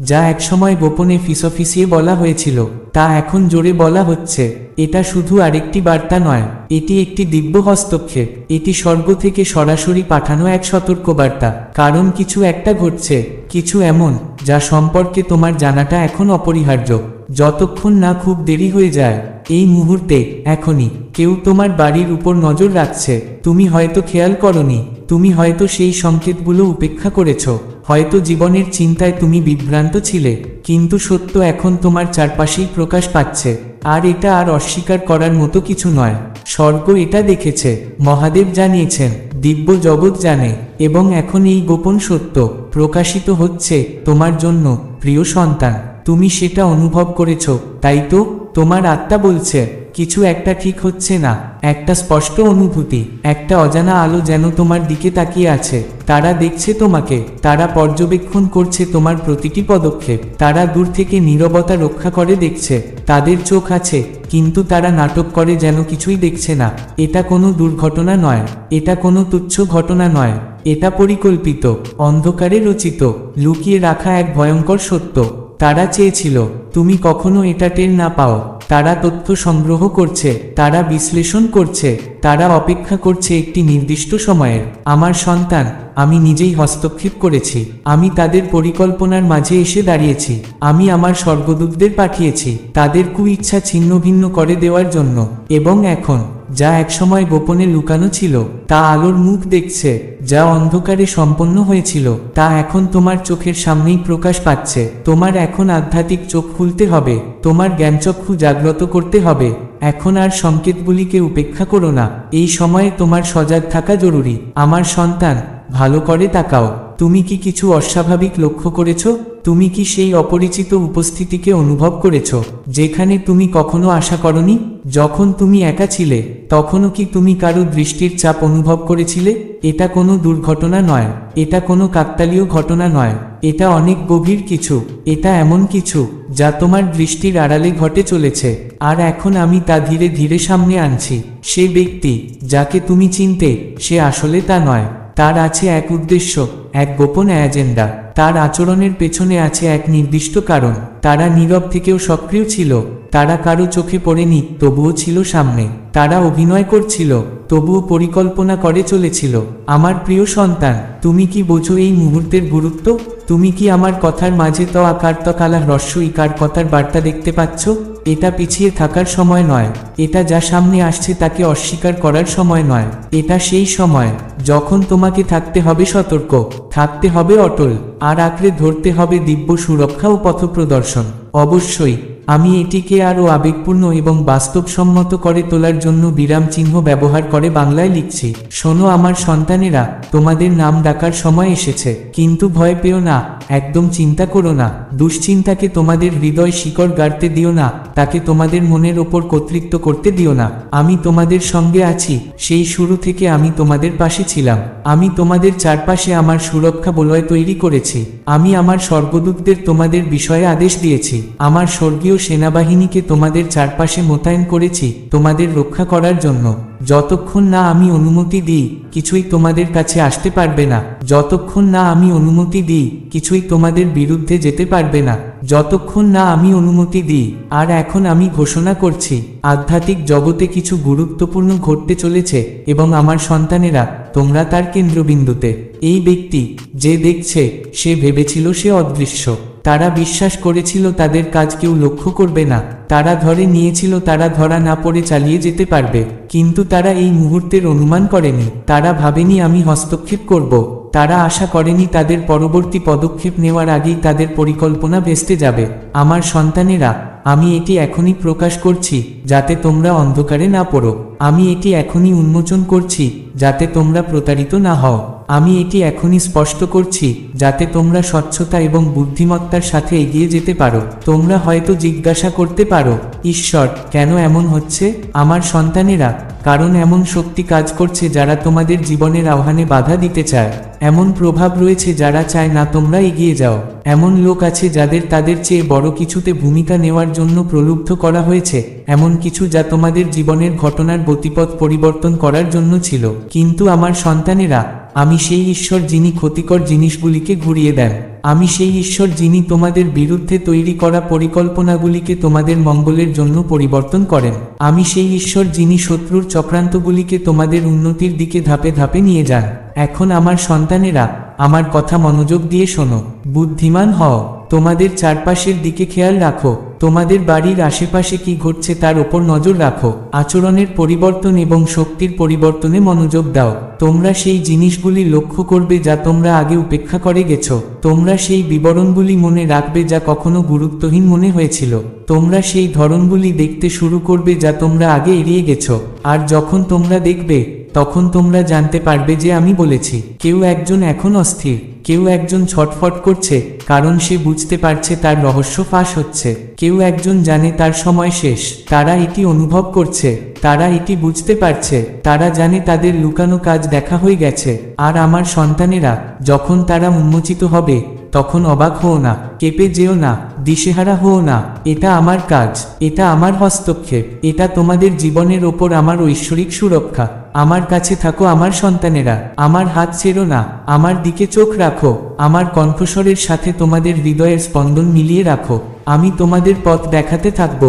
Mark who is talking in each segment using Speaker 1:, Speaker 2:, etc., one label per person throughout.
Speaker 1: যা একসময় গোপনে ফিসফিসিয়ে বলা হয়েছিল, তা এখন জোরে বলা হচ্ছে। এটা শুধু আরেকটি বার্তা নয়, এটি একটি দিব্য হস্তক্ষেপ, এটি স্বর্গ থেকে সরাসরি পাঠানো এক সতর্ক বার্তা কারণ কিছু একটা ঘটছে, কিছু এমন, যা সম্পর্কে তোমার জানাটা এখন অপরিহার্য। যতক্ষণ না খুব দেরি হয়ে যায়, এই মুহূর্তে, এখনই। কেউ তোমার বাড়ির উপর নজর রাখছে। তুমি হয়তো খেয়াল করনি। তুমি হয়তো সেই সংকেতগুলো উপেক্ষা করেছ। হয়তো জীবনের চিন্তায় তুমি বিভ্রান্ত ছিলে। কিন্তু সত্য এখন তোমার চারপাশেই প্রকাশ পাচ্ছে। আর এটা আর অস্বীকার করার মতো কিছু নয়। স্বর্গ এটা দেখেছে। মহাদেব জানিয়েছেন, দিব্য জগৎ জানে, এবং এখন এই গোপন সত্য প্রকাশিত হচ্ছে তোমার জন্য, প্রিয় সন্তান। তুমি সেটা অনুভব করেছ, তাই তো? তোমার আত্মা বলছে, কিছু একটা ঠিক হচ্ছে না, একটা স্পষ্ট অনুভূতি, একটা অজানা আলো যেন তোমার দিকে তাকিয়ে আছে। তারা দেখছে তোমাকে, তারা পর্যবেক্ষণ করছে তোমার প্রতিটি পদক্ষেপ। তারা দূর থেকে নীরবতা রক্ষা করে দেখছে, তাদের চোখ আছে, কিন্তু তারা নাটক করে যেন কিছুই দেখছে না। এটা কোনো দুর্ঘটনা নয়, এটা কোনো তুচ্ছ ঘটনা নয়, এটা পরিকল্পিত, অন্ধকারে রচিত, লুকিয়ে রাখা এক ভয়ঙ্কর সত্য। তারা চেয়েছিল, তুমি কখনো এটা টের না পাও। তারা তথ্য সংগ্রহ করছে, তারা বিশ্লেষণ করছে, তারা অপেক্ষা করছে একটি নির্দিষ্ট সময়ের। আমার সন্তান, আমি নিজেই হস্তক্ষেপ করেছি। আমি তাদের পরিকল্পনার মাঝে এসে দাঁড়িয়েছি। আমি আমার স্বর্গদূতদের পাঠিয়েছি, তাদের কুইচ্ছা ছিন্ন ভিন্ন করে দেওয়ার জন্য। এবং এখন যা একসময় গোপনে লুকানো ছিল। তা আলোর মুখ দেখছে, যা অন্ধকারে সম্পন্ন হয়েছিল। তা এখন তোমার চোখের সামনেই প্রকাশ পাচ্ছে। তোমার এখন আধ্যাত্মিক চোখ খুলতে হবে। তোমার জ্ঞানচক্ষু জাগ্রত করতে হবে। এখন আর সংকেতগুলিকে উপেক্ষা করো না। এই সময়ে তোমার সজাগ থাকা জরুরি। আমার সন্তান ভালো করে তাকাও। তুমি কি কিছু অস্বাভাবিক লক্ষ্য করেছ? তুমি কি সেই অপরিচিত উপস্থিতিকে অনুভব করেছ, যেখানে তুমি কখনো আশা করনি? যখন তুমি একা ছিলে, তখনও কি তুমি কারও দৃষ্টির চাপ অনুভব করেছিলে? এটা কোনো দুর্ঘটনা নয়। এটা কোনো কাকতালীয় ঘটনা নয়। এটা অনেক গভীর কিছু। এটা এমন কিছু, যা তোমার দৃষ্টির আড়ালে ঘটে চলেছে। আর এখন আমি তা ধীরে ধীরে সামনে আনছি। সে ব্যক্তি, যাকে তুমি চিনতে, সে আসলে তা নয়। তার আছে এক উদ্দেশ্য, এক গোপন এজেন্ডা। তার আচরণের পেছনে আছে এক নির্দিষ্ট কারণ। তারা নীরব থেকেও সক্রিয় ছিল। তারা কারও চোখে পড়েনি, তবুও ছিল সামনে। তারা অভিনয় করছিল, তবুও পরিকল্পনা করে চলেছিল। আমার প্রিয় সন্তান, তুমি কি বোঝো এই মুহূর্তের গুরুত্ব? তুমি কি আমার কথার মাঝে ত আকার ত কালা হ্রস্ব ইকার কথার বার্তা দেখতে পাচ্ছ? এটা পিছিয়ে থাকার সময় নয়। এটা যা সামনে আসছে তাকে অস্বীকার করার সময় নয়। এটা সেই সময়, যখন তোমাকে থাকতে হবে সতর্ক, থাকতে হবে অটল, আর আঁকড়ে ধরতে হবে দিব্য সুরক্ষা ও পথপ্রদর্শন। অবশ্যই আমি এটিকে আরও আবেগপূর্ণ এবং বাস্তবসম্মত করে তোলার জন্য বিরাম চিহ্ন ব্যবহার করে বাংলায় লিখছি। শোনো আমার সন্তানেরা, তোমাদের নাম ডাকার সময় এসেছে, কিন্তু ভয় পেও না, একদম চিন্তা করো না। দুশ্চিন্তাকে তোমাদের হৃদয় শিকড় গাড়তে দিও না, তাকে তোমাদের মনের ওপর কর্তৃত্ব করতে দিও না। আমি তোমাদের সঙ্গে আছি, সেই শুরু থেকে আমি তোমাদের পাশে ছিলাম। আমি তোমাদের চারপাশে আমার সুরক্ষা বলয় তৈরি করেছি। আমি আমার স্বর্গদূতদের তোমাদের বিষয়ে আদেশ দিয়েছি। আমার স্বর্গীয় সেনাবাহিনীকে তোমাদের চারপাশে মোতায়েন করেছি, তোমাদের রক্ষা করার জন্য। যতক্ষণ না আমি অনুমতি দিই, কিছুই তোমাদের কাছে আসতে পারবে না। যতক্ষণ না আমি অনুমতি দিই, কিছুই তোমাদের বিরুদ্ধে যেতে পারবে না। যতক্ষণ না আমি অনুমতি দিই, আর এখন আমি ঘোষণা করছি, আধ্যাত্মিক জগতে কিছু গুরুত্বপূর্ণ ঘটতে চলেছে, এবং আমার সন্তানেরা, তোমরা তার কেন্দ্রবিন্দুতে। এই ব্যক্তি যে দেখছে, সে ভেবেছিল সে অদৃশ্য। তারা বিশ্বাস করেছিল তাদের কাজ কেউ লক্ষ্য করবে না। তারা ধরে নিয়েছিল তারা ধরা না পড়ে চালিয়ে যেতে পারবে। কিন্তু তারা এই মুহূর্তের অনুমান করেনি। তারা ভাবেনি, আমি হস্তক্ষেপ করব। তারা আশা করেনি, তাদের পরবর্তী পদক্ষেপ নেওয়ার আগেই তাদের পরিকল্পনা ভেস্তে যাবে। আমার সন্তানেরা, আমি এটি এখনই প্রকাশ করছি, যাতে তোমরা অন্ধকারে না পড়ো। আমি এটি এখনই উন্মোচন করছি, যাতে তোমরা প্রতারিত না হও। আমি এটি এখনই স্পষ্ট করছি, যাতে তোমরা স্বচ্ছতা এবং বুদ্ধিমত্তার সাথে এগিয়ে যেতে পারো। তোমরা হয়তো জিজ্ঞাসা করতে পারো, ঈশ্বর, কেন এমন হচ্ছে? আমার সন্তানেরা, কারণ এমন শক্তি কাজ করছে যারা তোমাদের জীবনের আহ্বানে বাধা দিতে চায়। এমন প্রভাব রয়েছে যারা চায় না তোমরা এগিয়ে যাও। এমন লোক আছে যাদের তাদের চেয়ে বড় কিছুতে ভূমিকা নেওয়ার জন্য প্রলুব্ধ করা হয়েছে। এমন কিছু যা তোমাদের জীবনের ঘটনার গতিপথ পরিবর্তন করার জন্য ছিল। কিন্তু আমার সন্তানেরা, আমি সেই ঈশ্বর যিনি ক্ষতিকর জিনিসগুলিকে ঘুরিয়ে দেন। আমি সেই ঈশ্বর যিনি তোমাদের বিরুদ্ধে তৈরি করা পরিকল্পনাগুলিকে তোমাদের মঙ্গলের জন্য পরিবর্তন করেন। আমি সেই ঈশ্বর যিনি শত্রুর চক্রান্তগুলিকে তোমাদের উন্নতির দিকে ধাপে ধাপে নিয়ে যান। এখন আমার সন্তানেরা আমার কথা মনোযোগ দিয়ে শোনো। বুদ্ধিমান হও। তোমাদের চারপাশের দিকে খেয়াল রাখো। তোমাদের বাড়ির আশেপাশে কি ঘটছে তার ওপর নজর রাখো। আচরণের পরিবর্তন এবং শক্তির পরিবর্তনে মনোযোগ দাও। তোমরা সেই জিনিসগুলি লক্ষ্য করবে যা তোমরা আগে উপেক্ষা করে গেছো। তোমরা সেই বিবরণগুলি মনে রাখবে যা কখনো গুরুত্বহীন মনে হয়েছিল। তোমরা সেই ধরনগুলি দেখতে শুরু করবে যা তোমরা আগে এড়িয়ে গেছো। আর যখন তোমরা দেখবে তখন তোমরা জানতে পারবে যে আমি বলেছি, কেউ একজন এখন অস্থির, কেউ একজন ছটফট করছে, কারণ সে বুঝতে পারছে তার রহস্য ফাঁস হচ্ছে। কেউ একজন জানে তার সময় শেষ, তারা এটি অনুভব করছে, তারা এটি বুঝতে পারছে, তারা জানে তাদের লুকানো কাজ দেখা হয়ে গেছে, আর আমার সন্তানেরা, যখন তারা উন্মোচিত হবে তখন অবাক হও না, কেঁপে যেও না, দিশেহারা হও না, এটা আমার কাজ, এটা আমার হস্তক্ষেপ, এটা তোমাদের জীবনের ওপর আমার ঐশ্বরিক সুরক্ষা, আমার কাছে থাকো আমার সন্তানেরা, আমার হাত ছেড়ো না, আমার দিকে চোখ রাখো, আমার কণ্ঠস্বরের সাথে তোমাদের হৃদয়ের স্পন্দন মিলিয়ে রাখো, আমি তোমাদের পথ দেখাতে থাকব,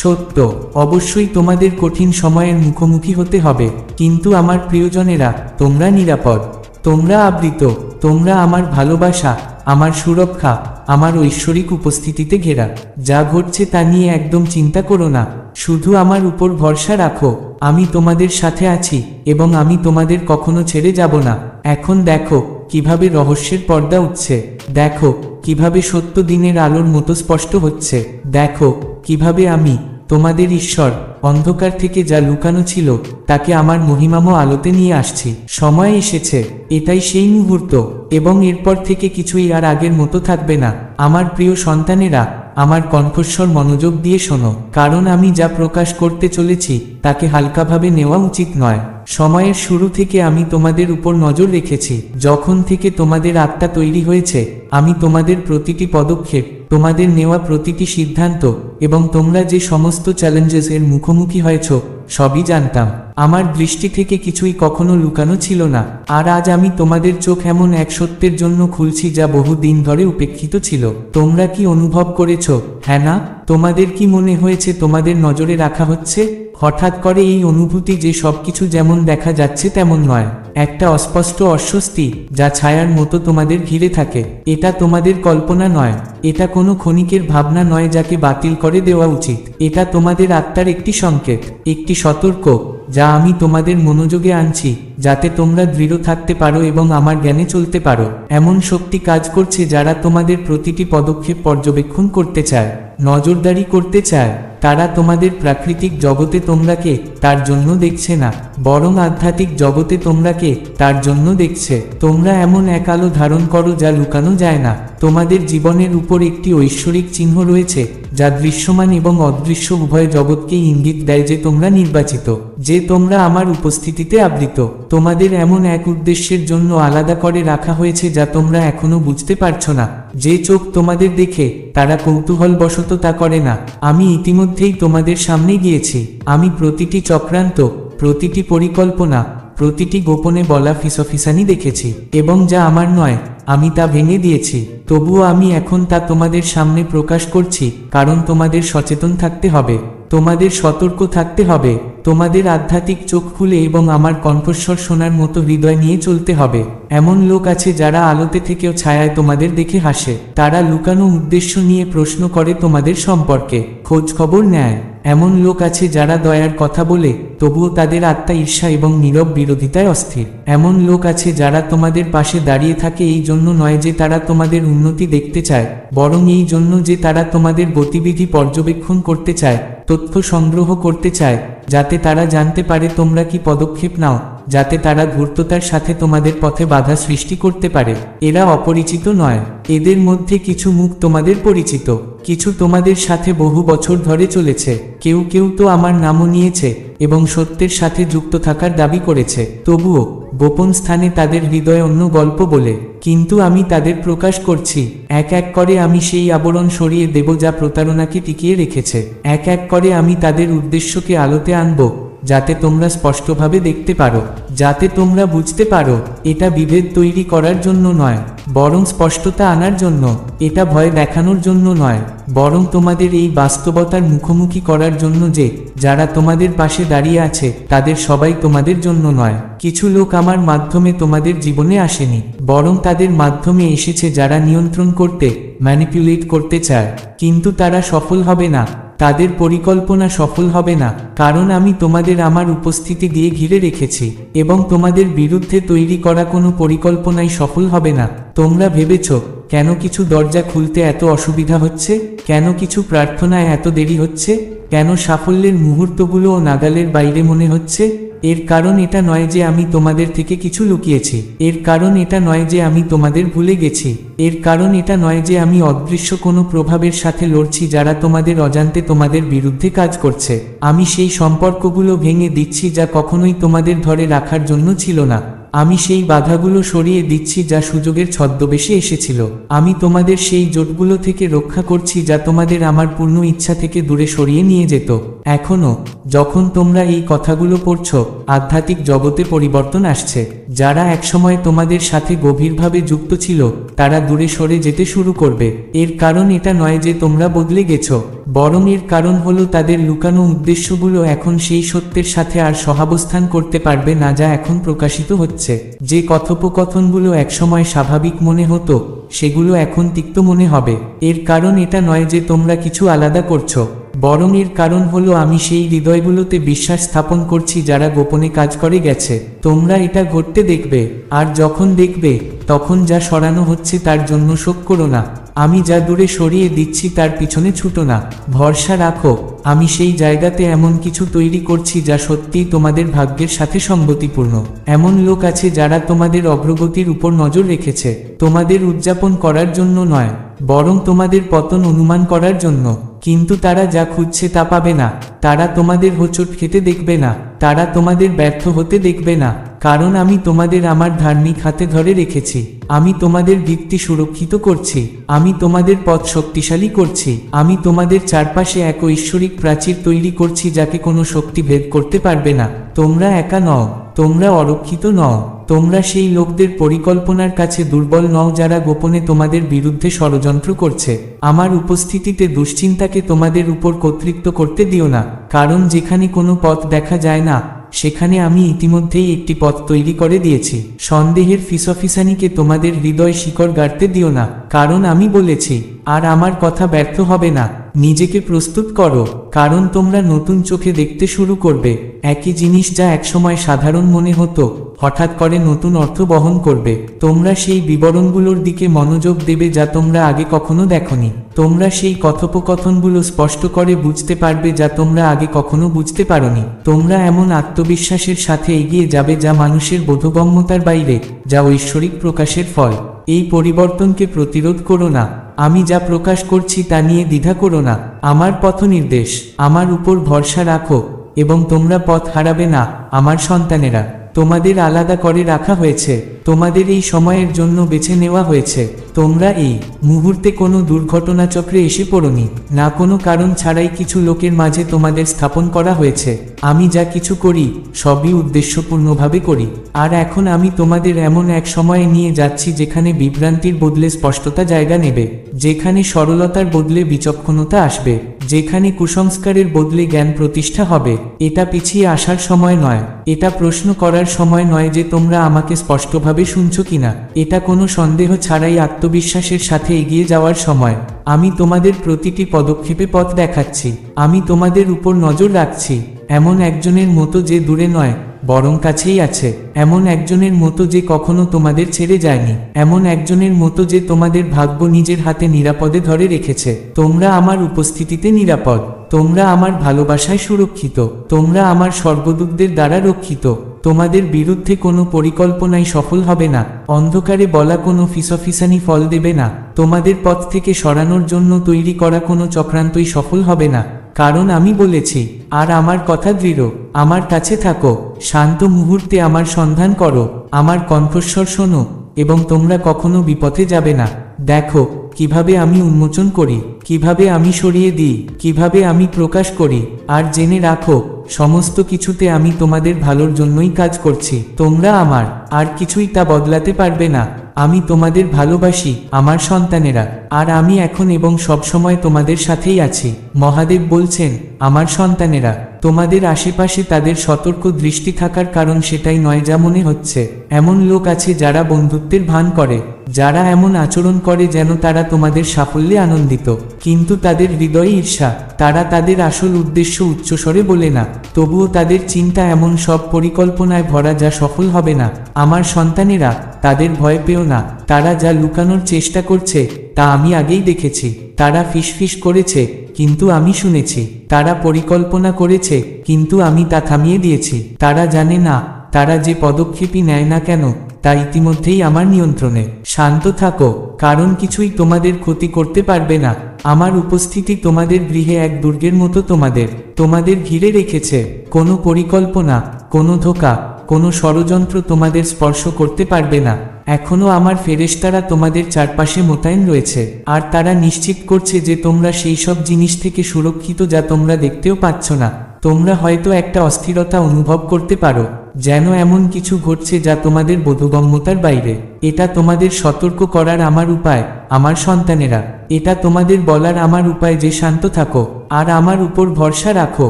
Speaker 1: সত্য, অবশ্যই তোমাদের কঠিন সময়ের মুখোমুখি হতে হবে, কিন্তু আমার প্রিয়জনেরা, তোমরা নিরাপদ, তোমরা আবৃত, তোমরা আমার ভালোবাসা আমার সুরক্ষা, আমার ঐশ্বরিক উপস্থিতিতে ঘেরা। যা ঘটছে তা নিয়ে একদম চিন্তা করো না। শুধু আমার উপর ভরসা রাখো। আমি তোমাদের সাথে আছি এবং আমি তোমাদের কখনো ছেড়ে যাব না। এখন দেখো কীভাবে রহস্যের পর্দা উঠছে। দেখো কীভাবে সত্য দিনের আলোর মতো স্পষ্ট হচ্ছে। দেখো কীভাবে আমি তোমাদের ঈশ্বর, অন্ধকার থেকে যা লুকানো ছিল, তাকে আমার মহিমাম আলোতে নিয়ে আসছি। সময় এসেছে, এটাই সেই মুহূর্ত, এবং এরপর থেকে কিছুই আর আগের মতো থাকবে না। আমার প্রিয় সন্তানেরা, আমার কণ্ঠস্বর মনোযোগ দিয়ে শোনো, কারণ আমি যা প্রকাশ করতে চলেছি, তাকে হালকাভাবে নেওয়া উচিত নয়। সময়ের শুরু থেকে আমি তোমাদের উপর নজর রেখেছি। যখন থেকে তোমাদের আত্মা তৈরি হয়েছে, আমি তোমাদের প্রতিটি পদক্ষেপ, তোমাদের নেওয়া প্রতিটি সিদ্ধান্ত এবং তোমরা যে সমস্ত চ্যালেঞ্জেস এর মুখোমুখি হয়েছ, সবই জানতাম। আমার দৃষ্টি থেকে কিছুই কখনো লুকানো ছিল না। আর আজ আমি তোমাদের চোখ এমন এক সত্যের জন্য খুলছি যা বহু দিন ধরে উপেক্ষিত ছিল। তোমরা কি অনুভব করেছ হ্যাঁ না? তোমাদের কি মনে হয়েছে তোমাদের নজরে রাখা হচ্ছে? হঠাৎ করে এই অনুভূতি যে সবকিছু যেমন দেখা যাচ্ছে তেমন নয়। একটা অস্পষ্ট অস্বস্তি, যা ছায়ার মতো তোমাদের ঘিরে থাকে। এটা তোমাদের কল্পনা নয়। এটা কোনো ক্ষণিকের ভাবনা নয় যাকে বাতিল করে দেওয়া উচিত। এটা তোমাদের আত্মার একটি সংকেত, একটি সতর্ক, যা আমি তোমাদের মনোযোগে আনছি, যাতে তোমরা দৃঢ় থাকতে পারো এবং আমার জ্ঞানে চলতে পারো। এমন শক্তি কাজ করছে যারা তোমাদের প্রতিটি পদক্ষেপ পর্যবেক্ষণ করতে চায়, নজরদারি করতে চায়। তারা তোমাদের প্রাকৃতিক জগতে তোমরাকে তার জন্য দেখছে না, বরং আধ্যাত্মিক জগতে তোমরাকে তার জন্য দেখছে। তোমরা এমন এক আলো ধারণ করো যা লুকানো যায় না। তোমাদের জীবনের উপর একটি ঐশ্বরিক চিহ্ন রয়েছে, যা দৃশ্যমান এবং অদৃশ্য উভয় জগৎকেই ইঙ্গিত দেয় যে তোমরা নির্বাচিত, যে তোমরা আমার উপস্থিতিতে আবৃত। তোমাদের এমন এক উদ্দেশ্যের জন্য আলাদা করে রাখা হয়েছে যা তোমরা এখনও বুঝতে পারছ না। যে চোখ তোমাদের দেখে, তারা কৌতূহলবশত তা করে না। আমি ইতিমধ্যেই তোমাদের সামনে গিয়েছি। আমি প্রতিটি চক্রান্ত, প্রতিটি পরিকল্পনা, প্রতিটি গোপনে বলা ফিসফিসানি দেখেছি। এবং যা আমার নয়, আমি তা ভেঙে দিয়েছি। তবুও আমি এখন তা তোমাদের সামনে প্রকাশ করছি, কারণ তোমাদের সচেতন থাকতে হবে। তোমাদের সতর্ক থাকতে হবে, তোমাদের আধ্যাত্মিক চোখ খুলে এবং আমার কণ্ঠস্বর শোনার মতো হৃদয় নিয়ে চলতে হবে। এমন লোক আছে যারা আলোতে থেকেও ছায়ায় তোমাদের দেখে হাসে, তারা লুকানো উদ্দেশ্য নিয়ে প্রশ্ন করে তোমাদের সম্পর্কে। খোঁজ খবর নেয়। এমন লোক আছে যারা দয়ার কথা বলে, তবুও তাদের আত্মা ঈর্ষা এবং নীরব বিরোধিতায় অস্থির। এমন লোক আছে যারা তোমাদের পাশে দাঁড়িয়ে থাকে এই জন্য নয় যে তারা তোমাদের উন্নতি দেখতে চায়, বরং এই জন্য যে তারা তোমাদের গতিবিধি পর্যবেক্ষণ করতে চায়, তথ্য সংগ্রহ করতে চায়, যাতে তারা জানতে পারে তোমরা কি পদক্ষেপ নাও, যাতে তারা ধূর্ততার সাথে তোমাদের পথে বাধা সৃষ্টি করতে পারে। এরা অপরিচিত নয়, এদের মধ্যে কিছু মুখ তোমাদের পরিচিত। কিছু তোমাদের সাথে বহু বছর ধরে চলেছে। কেউ কেউ তো আমার নামও নিয়েছে এবং সত্যের সাথে যুক্ত থাকার দাবি করেছে। তবুও, গোপন স্থানে তাদের হৃদয় অন্য গল্প বলে, কিন্তু আমি তাদের প্রকাশ করছি। এক এক করে আমি সেই আবরণ সরিয়ে দেব যা প্রতারণাকে টিকিয়ে রেখেছে। এক এক করে আমি তাদের উদ্দেশ্যকে আলোতে আনব। যাতে তোমরা স্পষ্টভাবে দেখতে পারো। যাতে তোমরা বুঝতে পারো, এটা বিভেদ তৈরি করার জন্য নয়, বরং স্পষ্টতা আনার জন্য, এটা ভয় দেখানোর জন্য নয়, বরং তোমাদের এই বাস্তবতার মুখোমুখি করার জন্য যে, যারা তোমাদের পাশে দাঁড়িয়ে আছে, তাদের সবাই তোমাদের জন্য নয়। কিছু লোক আমার মাধ্যমে তোমাদের জীবনে আসেনি, বরং তাদের মাধ্যমে এসেছে যারা নিয়ন্ত্রণ করতে ম্যানিপুলেট করতে চায়, কিন্তু তারা সফল হবে না। তাদের পরিকল্পনা সফল হবে না, কারণ আমি তোমাদের আমার উপস্থিতি দিয়ে ঘিরে রেখেছি, এবং তোমাদের বিরুদ্ধে তৈরি করা কোনো পরিকল্পনাই সফল হবে না। তোমরা ভেবেছ কেন কিছু দরজা খুলতে এত অসুবিধা হচ্ছে? কেন কিছু প্রার্থনায় এত দেরি হচ্ছে? কেন সাফল্যের মুহূর্তগুলো ও নাগালের বাইরে মনে হচ্ছে? এর কারণ এটা নয় যে আমি তোমাদের থেকে কিছু লুকিয়েছি। এর কারণ এটা নয় যে আমি তোমাদের ভুলে গেছি। এর কারণ এটা নয় যে আমি অদৃশ্য কোনো প্রভাবের সাথে লড়ছি যারা তোমাদের অজান্তে তোমাদের বিরুদ্ধে কাজ করছে। আমি সেই সম্পর্কগুলো ভেঙে দিচ্ছি যা কখনোই তোমাদের ধরে রাখার জন্য ছিল না। আমি সেই বাধাগুলো সরিয়ে দিচ্ছি যা সুযোগের ছদ্মবেশে এসেছিল। আমি তোমাদের সেই জোটগুলো থেকে রক্ষা করছি যা তোমাদের আমার পূর্ণ ইচ্ছা থেকে দূরে সরিয়ে নিয়ে যেত। এখনও, যখন তোমরা এই কথাগুলো পড়ছ, আধ্যাত্মিক জগতে পরিবর্তন আসছে। যারা একসময় তোমাদের সাথে গভীরভাবে যুক্ত ছিল, তারা দূরে সরে যেতে শুরু করবে। এর কারণ এটা নয় যে তোমরা বদলে গেছো। বরং এর কারণ হলো তাদের লুকানো উদ্দেশ্যগুলো এখন সেই সত্যের সাথে আর সহাবস্থান করতে পারবে না যা এখন প্রকাশিত হচ্ছে। যে কথোপকথনগুলো একসময় স্বাভাবিক মনে হতো, সেগুলো এখন তিক্ত মনে হবে। এর কারণ এটা নয় যে তোমরা কিছু আলাদা করছ। বরং এর কারণ হলো আমি সেই হৃদয়গুলোতে বিশ্বাস স্থাপন করছি যারা গোপনে কাজ করে গেছে। তোমরা এটা ঘটতে দেখবে, আর যখন দেখবে, তখন যা সরানো হচ্ছে তার জন্য শোক করো না। আমি যা দূরে সরিয়ে দিচ্ছি তার পিছনে ছুটো না। ভরসা রাখো, আমি সেই জায়গাতে এমন কিছু তৈরি করছি যা সত্যিই তোমাদের ভাগ্যের সাথে সঙ্গতিপূর্ণ এমন লোক আছে যারা তোমাদের অগ্রগতির উপর নজর রেখেছে। তোমাদের উদযাপন করার জন্য নয়, বরং তোমাদের পতন অনুমান করার জন্য। কিন্তু তারা যা খুঁজছে তা পাবে না। তারা তোমাদের হোঁচট খেতে দেখবে না। তারা তোমাদের ব্যর্থ হতে দেখবে না। কারণ আমি তোমাদের আমার ধার্মিক হাতে ধরে রেখেছি। আমি তোমাদের ভিত্তি সুরক্ষিত করছি। আমি তোমাদের পথ শক্তিশালী করছি। আমি তোমাদের চারপাশে এক ঐশ্বরিক প্রাচীর তৈরি করছি যাকে কোনো শক্তি ভেদ করতে পারবে না। তোমরা একা নও, তোমরা অরক্ষিত নও, তোমরা সেই লোকদের পরিকল্পনার কাছে দুর্বল নও যারা গোপনে তোমাদের বিরুদ্ধে ষড়যন্ত্র করছে। আমার উপস্থিতিতে দুশ্চিন্তাকে তোমাদের উপর কর্তৃত্ব করতে দিও না, কারণ যেখানে কোনো পথ দেখা যায় না সেখানে আমি ইতিমধ্যেই একটি পথ তৈরি করে দিয়েছি। সন্দেহের ফিসফিসানিকে তোমাদের হৃদয় শিকড় গাড়তে দিও না, কারণ আমি বলেছি, আর আমার কথা ব্যর্থ হবে না। নিজেকে প্রস্তুত করো, কারণ তোমরা নতুন চোখে দেখতে শুরু করবে। একই জিনিস যা একসময় সাধারণ মনে হতো, হঠাৎ করে নতুন অর্থ বহন করবে। তোমরা সেই বিবরণগুলোর দিকে মনোযোগ দেবে যা তোমরা আগে কখনো দেখনি। তোমরা সেই কথোপকথনগুলো স্পষ্ট করে বুঝতে পারবে যা তোমরা আগে কখনো বুঝতে পারোনি। তোমরা এমন আত্মবিশ্বাসের সাথে এগিয়ে যাবে যা মানুষের বোধগম্যতার বাইরে, যা ঐশ্বরিক প্রকাশের ফল। এই পরিবর্তনকে প্রতিরোধ করো না। আমি যা প্রকাশ করছি তা নিয়ে দ্বিধা করো না। আমার পথ নির্দেশ আমার উপর ভরসা রাখো, এবং তোমরা পথ হারাবে না, আমার সন্তানেরা। তোমাদের আলাদা করে রাখা হয়েছে। তোমাদের এই সময়ের জন্য বেছে নেওয়া হয়েছে। তোমরা এই মুহূর্তে কোনো দুর্ঘটনা চক্রে এসে পড়নি। না কোনো কারণ ছাড়াই কিছু লোকের মাঝে তোমাদের স্থাপন করা হয়েছে। আমি যা কিছু করি, সবই উদ্দেশ্যপূর্ণভাবে করি। আর এখন আমি তোমাদের এমন এক সময়ে নিয়ে যাচ্ছি যেখানে বিভ্রান্তির বদলে স্পষ্টতা জায়গা নেবে। যেখানে সরলতার বদলে বিচক্ষণতা আসবে। যেখানে কুসংস্কারের বদলে জ্ঞান প্রতিষ্ঠা হবে, এটা পিছিয়ে আসার সময় নয়। এটা প্রশ্ন করার সময় নয় যে তোমরা আমাকে স্পষ্টভাবে শুনছ কিনা। এটা কোনো সন্দেহ ছাড়াই আত্মবিশ্বাসের সাথে এগিয়ে যাওয়ার সময়। আমি তোমাদের প্রতিটি পদক্ষেপে পথ দেখাচ্ছি। আমি তোমাদের উপর নজর রাখছি। এমন একজনের মতো যে দূরে নয়। বরং কাছেই আছে, এমন একজনের মতো যে কখনো তোমাদের ছেড়ে যায়নি, এমন একজনের মতো যে তোমাদের ভাগ্য নিজের হাতে নিরাপদে ধরে রেখেছে। তোমরা আমার উপস্থিতিতে নিরাপদ, তোমরা আমার ভালোবাসায় সুরক্ষিত, তোমরা আমার স্বর্গদূতদের দ্বারা রক্ষিত, তোমাদের বিরুদ্ধে কোনো পরিকল্পনাই সফল হবে না, অন্ধকারে বলা কোনো ফিসফিসানি ফল দেবে না, তোমাদের পথ থেকে সরানোর জন্য তৈরি করা কোনো চক্রান্তই সফল হবে না। কারণ আমি বলেছি, আর আমার কথা দৃঢ়, আমার কাছে থাকো, শান্ত মুহূর্তে আমার সন্ধান করো, আমার কণ্ঠস্বর শোনো, এবং তোমরা কখনো বিপথে যাবে না। দেখো, কীভাবে আমি উন্মোচন করি, কীভাবে আমি সরিয়ে দিই, কীভাবে আমি প্রকাশ করি, আর জেনে রাখো, সমস্ত কিছুতে আমি তোমাদের ভালোর জন্যই কাজ করছি। তোমরা আমার, আর কিছুই তা বদলাতে পারবে না। আমি তোমাদের ভালোবাসি, আমার সন্তানেরা। আর আমি এখন এবং সবসময় তোমাদের সাথেই আছি। মহাদেব বলছেন, আমার সন্তানেরা, তোমাদের আশেপাশে তাদের সতর্ক দৃষ্টি থাকার কারণ সেটাই নয় যা মনে হচ্ছে। এমন লোক আছে যারা বন্ধুত্বের ভান করে, যারা এমন আচরণ করে যেন তারা তোমাদের সাফল্যে আনন্দিত। কিন্তু তাদের হৃদয়ে ঈর্ষা, তারা তাদের আসল উদ্দেশ্য উচ্চস্বরে বলে না। তবুও তাদের চিন্তা এমন সব পরিকল্পনায় ভরা যা সফল হবে না। আমার সন্তানেরা, তাদের ভয় পেও না। তারা যা লুকানোর চেষ্টা করছে তা আমি আগেই দেখেছি। তারা ফিসফিস করেছে, কিন্তু আমি শুনেছি। তারা পরিকল্পনা করেছে, কিন্তু আমি তা থামিয়ে দিয়েছি। তারা জানে না, তারা যে পদক্ষেপই নেয় না কেন, তা ইতিমধ্যেই আমার নিয়ন্ত্রণে। শান্ত থাকো, কারণ কিছুই তোমাদের ক্ষতি করতে পারবে না। আমার উপস্থিতি তোমাদের গৃহে এক দুর্গের মতো তোমাদের। তোমাদের ঘিরে রেখেছে। কোনো পরিকল্পনা, কোনো ধোকা, কোনো ষড়যন্ত্র তোমাদের স্পর্শ করতে পারবে না। এখনও আমার ফেরেশতারা তোমাদের চারপাশে মোতায়েন রয়েছে, আর তারা নিশ্চিত করছে যে তোমরা সেই সব জিনিস থেকে সুরক্ষিত যা তোমরা দেখতেও পাচ্ছ না। তোমরা হয়তো একটা অস্থিরতা অনুভব করতে পারো, যেন এমন কিছু ঘটছে যা তোমাদের বোধগম্যতার বাইরে। এটা তোমাদের সতর্ক করার আমার উপায়, আমার সন্তানেরা। এটা তোমাদের বলার আমার উপায় যে শান্ত থাকো, আর আমার উপর ভরসা রাখো,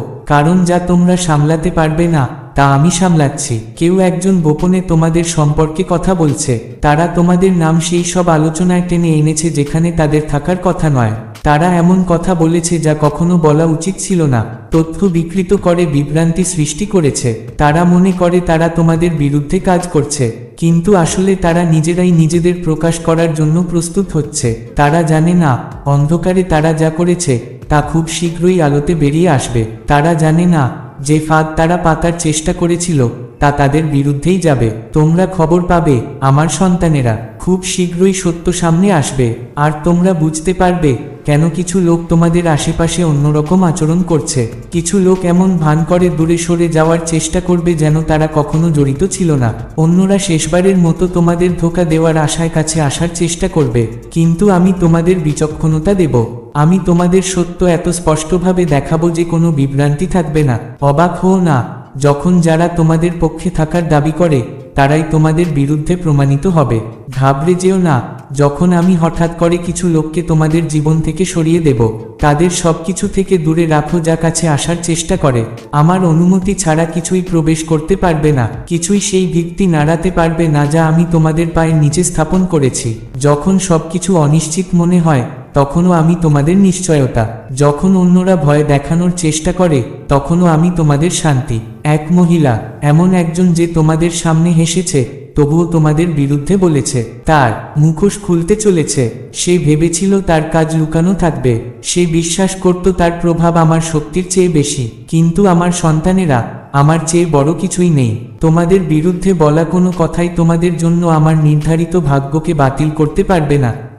Speaker 1: কারণ যা তোমরা সামলাতে পারবে না তা আমি সামলাচ্ছি। কেউ একজন গোপনে তোমাদের সম্পর্কে কথা বলছে। তারা তোমাদের নাম সেই সব আলোচনায় টেনে এনেছে যেখানে তাদের থাকার কথা নয়। তারা এমন কথা বলেছে যা কখনো বলা উচিত ছিল না। তথ্য বিকৃত করে বিভ্রান্তি সৃষ্টি করেছে। তারা মনে করে তারা তোমাদের বিরুদ্ধে কাজ করছে। কিন্তু আসলে তারা নিজেরাই নিজেদের প্রকাশ করার জন্য প্রস্তুত হচ্ছে। তারা জানে না, অন্ধকারে তারা যা করেছে, তা খুব শীঘ্রই আলোতে বেরিয়ে আসবে। তারা জানে না যে ফাঁদ তারা পাতার চেষ্টা করেছিল তা তাদের বিরুদ্ধেই যাবে। তোমরা খবর পাবে, আমার সন্তানেরা। খুব শীঘ্রই সত্য সামনে আসবে। আর তোমরা বুঝতে পারবে, কেন কিছু লোক তোমাদের আশেপাশে অন্যরকম আচরণ করছে। কিছু লোক এমন ভান করে দূরে সরে যাওয়ার চেষ্টা করবে যেন তারা কখনো জড়িত ছিল না। অন্যরা শেষবারের মতো তোমাদের ধোকা দেওয়ার আশায় কাছে আসার চেষ্টা করবে। কিন্তু আমি তোমাদের বিচক্ষণতা দেব। আমি তোমাদের সত্য এত স্পষ্টভাবে দেখাবো যে কোনো বিভ্রান্তি থাকবে না। অবাক হও না। যখন যারা তোমাদের পক্ষে থাকার দাবি করে, তারাই তোমাদের বিরুদ্ধে প্রমাণিত হবে। ঘাবড়ে যেও না, যখন আমি হঠাৎ করে কিছু লোককে তোমাদের জীবন থেকে সরিয়ে দেব, তাদের সবকিছু থেকে দূরে রাখো যা কাছে আসার চেষ্টা করে। আমার অনুমতি ছাড়া কিছুই প্রবেশ করতে পারবে না, কিছুই সেই ভিত্তি নাড়াতে পারবে না যা আমি তোমাদের পায়ের নিচে স্থাপন করেছি। যখন সবকিছু অনিশ্চিত মনে হয় তখনও আমি তোমাদের নিশ্চয়তা। যখন অন্যরা ভয় দেখানোর চেষ্টা করে, তখনও আমি তোমাদের শান্তি। এক মহিলা, এমন একজন যে তোমাদের সামনে হেসেছে, তবুও তোমাদের বিরুদ্ধে বলেছে, তার মুখোশ খুলতে চলেছে। সে ভেবেছিল তার কাজ লুকানো থাকবে। সে বিশ্বাস করত তার প্রভাব আমার শক্তির চেয়ে বেশি। কিন্তু আমার সন্তানেরা, আমার চেয়ে বড় কিছুই নেই। তোমাদের বিরুদ্ধে বলা কোনো কথাই তোমাদের জন্য আমার নির্ধারিত ভাগ্যকে বাতিল করতে পারবে না।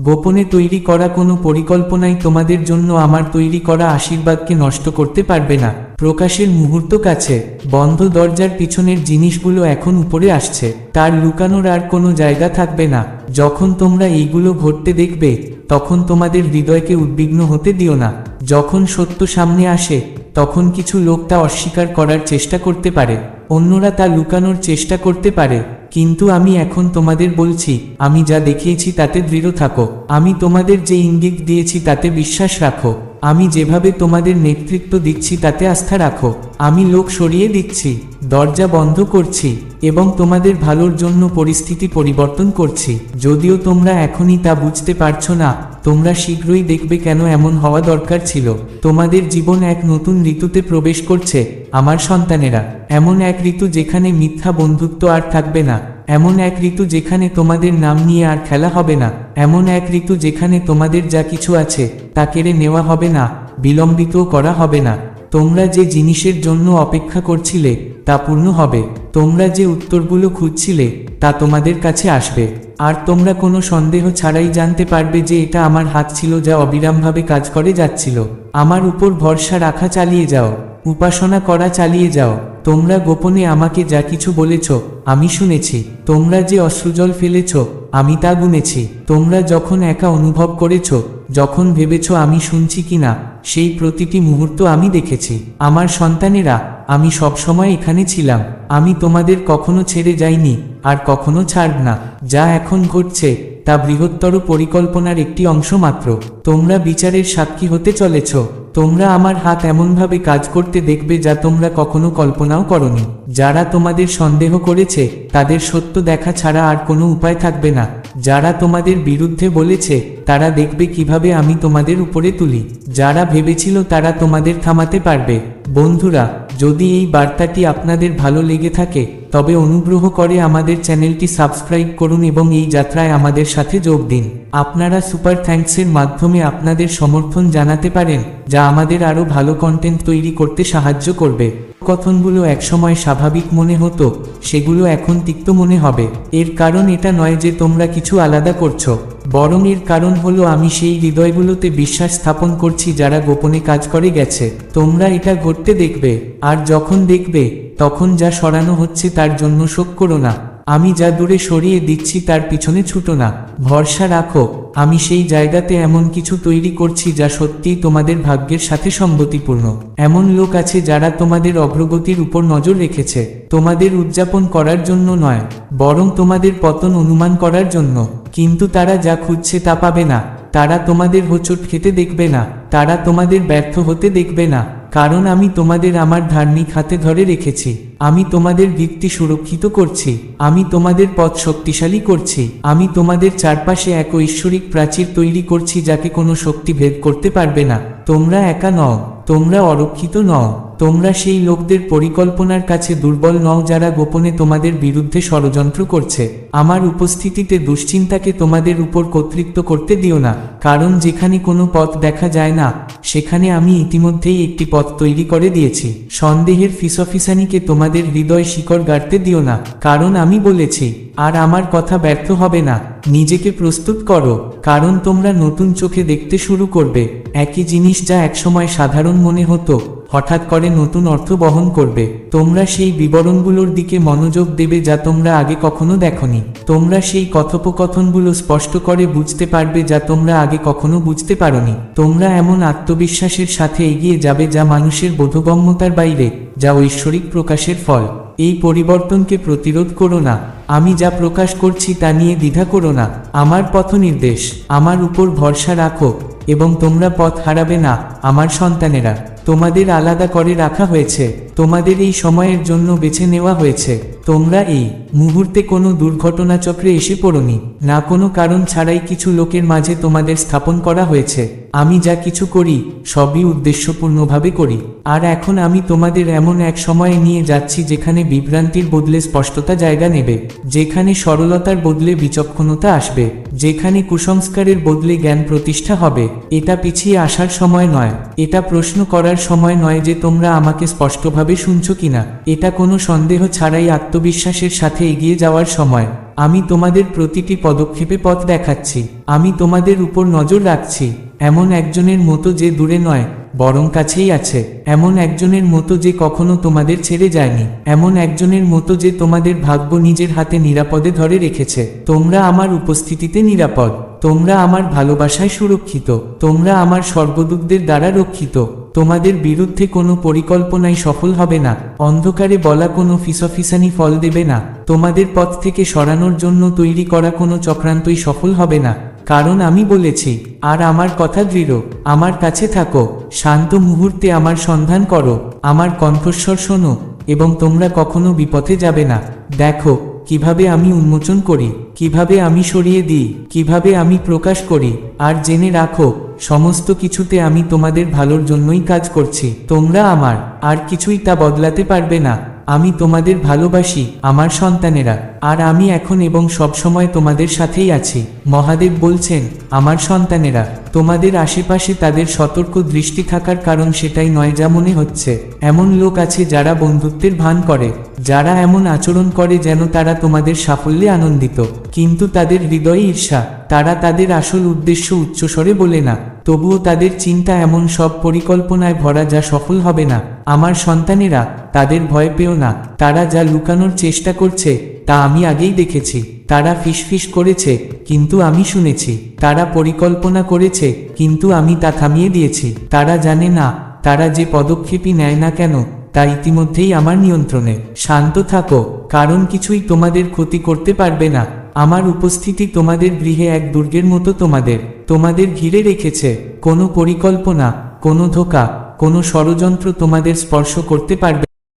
Speaker 1: গোপনে তৈরি করা কোনো পরিকল্পনাই তোমাদের জন্য আমার তৈরি করা আশীর্বাদকে নষ্ট করতে পারবে না। প্রকাশের মুহূর্ত কাছে, বন্ধ দরজার পিছনের জিনিসগুলো এখন উপরে আসছে, তার লুকানোর আর কোনো জায়গা থাকবে না। যখন তোমরা এইগুলো ঘটতে দেখবে, তখন তোমাদের হৃদয়কে উদ্বিগ্ন হতে দিও না। যখন সত্য সামনে আসে, তখন কিছু লোক তা অস্বীকার করার চেষ্টা করতে পারে, অন্যরা তা লুকানোর চেষ্টা করতে পারে। কিন্তু আমি এখন তোমাদের বলছি, আমি যা দেখিয়েছি তাতে দৃঢ় থাকো। আমি তোমাদের যে ইঙ্গিত দিয়েছি তাতে বিশ্বাস রাখো। আমি যেভাবে তোমাদের নেতৃত্ব দিচ্ছি তাতে আস্থা রাখো। আমি লোক সরিয়ে দিচ্ছি, দরজা বন্ধ করছি, এবং তোমাদের ভালোর জন্য পরিস্থিতি পরিবর্তন করছি। যদিও তোমরা এখনই তা বুঝতে পারছ না তোমরা শীঘ্রই দেখবে কেন এমন হওয়া দরকার ছিল। তোমাদের জীবন এক নতুন ঋতুতে প্রবেশ করছে, আমার সন্তানেরা। এমন এক ঋতু যেখানে মিথ্যা বন্ধুত্ব আর থাকবে না। এমন এক ঋতু যেখানে তোমাদের নাম নিয়ে আর খেলা হবে না। এমন এক ঋতু যেখানে তোমাদের যা কিছু আছে, তা কেড়ে নেওয়া হবে না, বিলম্বিতও করা হবে না। তোমরা যে জিনিসের জন্য অপেক্ষা করছিলে, তা পূর্ণ হবে। তোমরা যে উত্তরগুলো খুঁজছিলে, তা তোমাদের কাছে আসবে। আর তোমরা কোনো সন্দেহ ছাড়াই জানতে পারবে যে এটা আমার হাত ছিল যা অবিরামভাবে কাজ করে যাচ্ছিল। আমার উপর ভরসা রাখা চালিয়ে যাও। উপাসনা করা চালিয়ে যাও। তোমরা গোপনে আমাকে যা কিছু বলেছ, আমি শুনেছি। তোমরা যে অশ্রুজল ফেলেছ, আমি তা গুনেছি। তোমরা যখন একা অনুভব করেছ, যখন ভেবেছ আমি শুনছি কিনা সেই প্রতিটি মুহূর্ত আমি দেখেছি। আমার সন্তানেরা আমি সবসময় এখানে ছিলাম। আমি তোমাদের কখনো ছেড়ে যাইনি, আর কখনো ছাড়ব না। যা এখন ঘটছে, তা বৃহত্তর পরিকল্পনার একটি অংশ মাত্র। তোমরা বিচারের সাক্ষী হতে চলেছ। তোমরা আমার হাত এমনভাবে কাজ করতে দেখবে যা তোমরা কখনো কল্পনাও করনি। যারা তোমাদের সন্দেহ করেছে, তাদের সত্য দেখা ছাড়া আর কোনো উপায় থাকবে না। যারা তোমাদের বিরুদ্ধে বলেছে, তারা দেখবে কীভাবে আমি তোমাদের উপরে তুলি। যারা ভেবেছিল তারা তোমাদের থামাতে পারবে। বন্ধুরা, যদি এই বার্তাটি আপনাদের ভালো লেগে থাকে, তবে অনুগ্রহ করে আমাদের চ্যানেলটি সাবস্ক্রাইব করুন এবং এই যাত্রায় আমাদের সাথে যোগ দিন। আপনারা সুপার থ্যাঙ্কসের মাধ্যমে আপনাদের সমর্থন জানাতে পারেন, যা আমাদের আরও ভালো কন্টেন্ট তৈরি করতে সাহায্য করবে। কথনগুলো একসময় স্বাভাবিক মনে হতো, সেগুলো এখন তিক্ত মনে হবে। এর কারণ এটা নয় যে তোমরা কিছু আলাদা করছ। বরং এর কারণ হলো আমি সেই হৃদয়গুলোতে বিশ্বাস স্থাপন করছি যারা গোপনে কাজ করে গেছে। তোমরা এটা ঘটতে দেখবে, আর যখন দেখবে, তখন যা সরানো হচ্ছে তার জন্য শোক করো না। আমি যা দূরে সরিয়ে দিচ্ছি তার পিছনে ছুটো না। ভরসা রাখো, আমি সেই জায়গাতে এমন কিছু তৈরি করছি যা সত্যিই তোমাদের ভাগ্যের সাথে সঙ্গতিপূর্ণ এমন লোক আছে যারা তোমাদের অগ্রগতির উপর নজর রেখেছে, তোমাদের উদযাপন করার জন্য নয়, বরং তোমাদের পতন অনুমান করার জন্য। কিন্তু তারা যা খুঁজছে তা পাবে না, তারা তোমাদের হোঁচট খেতে দেখবে না, তারা তোমাদের ব্যর্থ হতে দেখবে না। কারণ আমি তোমাদের আমার ধার্মিক হাতে ধরে রেখেছি। আমি তোমাদের ভিত্তি সুরক্ষিত করছি। আমি তোমাদের পথ শক্তিশালী করছি। আমি তোমাদের চারপাশে এক ঐশ্বরিক প্রাচীর তৈরি করছি যাকে কোনো শক্তি ভেদ করতে পারবে না। তোমরা একা নও। তোমরা অরক্ষিত নও, তোমরা সেই লোকদের পরিকল্পনার কাছে দুর্বল নও যারা গোপনে তোমাদের বিরুদ্ধে ষড়যন্ত্র করছে। আমার উপস্থিতিতে দুশ্চিন্তাকে তোমাদের উপর কর্তৃত্ব করতে দিও না, কারণ যেখানে কোনো পথ দেখা যায় না, সেখানে আমি ইতিমধ্যেই একটি পথ তৈরি করে দিয়েছি। সন্দেহের ফিসফিসানিকে তোমাদের হৃদয় শিকড় গাড়তে দিও না, কারণ আমি বলেছি, আর আমার কথা ব্যর্থ হবে না। নিজেকে প্রস্তুত করো, কারণ তোমরা নতুন চোখে দেখতে শুরু করবে। একই জিনিস যা একসময় সাধারণ মনে হতো, হঠাৎ করে নতুন অর্থ বহন করবে। তোমরা সেই বিবরণগুলোর দিকে মনোযোগ দেবে যা তোমরা আগে কখনো দেখনি। তোমরা সেই কথোপকথনগুলো স্পষ্ট করে বুঝতে পারবে যা তোমরা আগে কখনো বুঝতে পারোনি। তোমরা এমন আত্মবিশ্বাসের সাথে এগিয়ে যাবে যা মানুষের বোধগম্যতার বাইরে, যা ঐশ্বরিক প্রকাশের ফল। এই পরিবর্তনকে প্রতিরোধ করো না। আমি যা প্রকাশ করছি তা নিয়ে দ্বিধা করো না। আমার পথ নির্দেশ আমার উপর ভরসা রাখো, এবং তোমরা পথ হারাবে না, আমার সন্তানেরা। তোমাদের আলাদা করে রাখা হয়েছে। তোমাদের এই সময়ের জন্য বেছে নেওয়া হয়েছে। তোমরা এই মুহূর্তে কোনো দুর্ঘটনা চক্রে এসে পড়নি। না কোনো কারণ ছাড়াই কিছু লোকের মাঝে তোমাদের স্থাপন করা হয়েছে। আমি যা কিছু করি, সবই উদ্দেশ্যপূর্ণভাবে করি। আর এখন আমি তোমাদের এমন এক সময়ে নিয়ে যাচ্ছি যেখানে বিভ্রান্তির বদলে স্পষ্টতা জায়গা নেবে, যেখানে সরলতার বদলে বিচক্ষণতা আসবে, যেখানে কুসংস্কারের বদলে জ্ঞান প্রতিষ্ঠা হবে। এটা পিছিয়ে আসার সময় নয়। এটা প্রশ্ন করার সময় নয় যে তোমরা আমাকে স্পষ্টভাবে শুনছ কিনা। এটা কোনো সন্দেহ ছাড়াই আত্মবিশ্বাসের সাথে এগিয়ে যাওয়ার সময়। আমি তোমাদের প্রতিটি পদক্ষেপে পথ দেখাচ্ছি। আমি তোমাদের উপর নজর রাখছি। এমন একজনের মতো যে দূরে নয়, বরং কাছেই আছে। এমন একজনের মতো যে কখনো তোমাদের ছেড়ে যায়নি। এমন একজনের মতো যে তোমাদের ভাগ্য নিজের হাতে নিরাপদে ধরে রেখেছে। তোমরা আমার উপস্থিতিতে নিরাপদ। তোমরা আমার ভালোবাসায় সুরক্ষিত। তোমরা আমার স্বর্গদূতদের দ্বারা রক্ষিত। তোমাদের বিরুদ্ধে কোনো পরিকল্পনাই সফল হবে না। অন্ধকারে বলা কোনো ফিসফিসানি ফল দেবে না। তোমাদের পথ থেকে সরানোর জন্য তৈরি করা কোনো চক্রান্তই সফল হবে না। কারণ আমি বলেছি, আর আমার কথা দৃঢ়, আমার কাছে থাকো, শান্ত মুহূর্তে আমার সন্ধান করো, আমার কণ্ঠস্বর শোনো, এবং তোমরা কখনো বিপথে যাবে না। দেখো, কীভাবে আমি উন্মোচন করি, কীভাবে আমি সরিয়ে দিই, কীভাবে আমি প্রকাশ করি, আর জেনে রাখো, সমস্ত কিছুতে আমি তোমাদের ভালোর জন্যই কাজ করছি। তোমরা আমার, আর কিছুই তা বদলাতে পারবে না। আমি তোমাদের ভালোবাসি, আমার সন্তানেরা। আর আমি এখন এবং সবসময় তোমাদের সাথেই আছি। মহাদেব বলছেন, আমার সন্তানেরা, তোমাদের আশেপাশে তাদের সতর্ক দৃষ্টি থাকার কারণ সেটাই নয় যা মনে হচ্ছে। এমন লোক আছে যারা বন্ধুত্বের ভান করে, যারা এমন আচরণ করে যেন তারা তোমাদের সাফল্যে আনন্দিত। কিন্তু তাদের হৃদয়ে ঈর্ষা। তারা তাদের আসল উদ্দেশ্য উচ্চস্বরে বলে না। তবুও তাদের চিন্তা এমন সব পরিকল্পনায় ভরা যা সফল হবে না। আমার সন্তানেরা, তাদের ভয় পেও না। তারা যা লুকানোর চেষ্টা করছে, তা আমি আগেই দেখেছি। তারা ফিসফিস করেছে, কিন্তু আমি শুনেছি। তারা পরিকল্পনা করেছে, কিন্তু আমি তা থামিয়ে দিয়েছি। তারা জানে না, তারা যে পদক্ষেপই নেয় না কেন, তা ইতিমধ্যেই আমার নিয়ন্ত্রণে। শান্ত থাকো, কারণ কিছুই তোমাদের ক্ষতি করতে পারবে না। আমার উপস্থিতি তোমাদের গৃহে এক দুর্গের মতো তোমাদের তোমাদের ঘিরে রেখেছে। কোনো পরিকল্পনা, কোনো ধোকা, কোনো ষড়যন্ত্র তোমাদের স্পর্শ করতে পারবে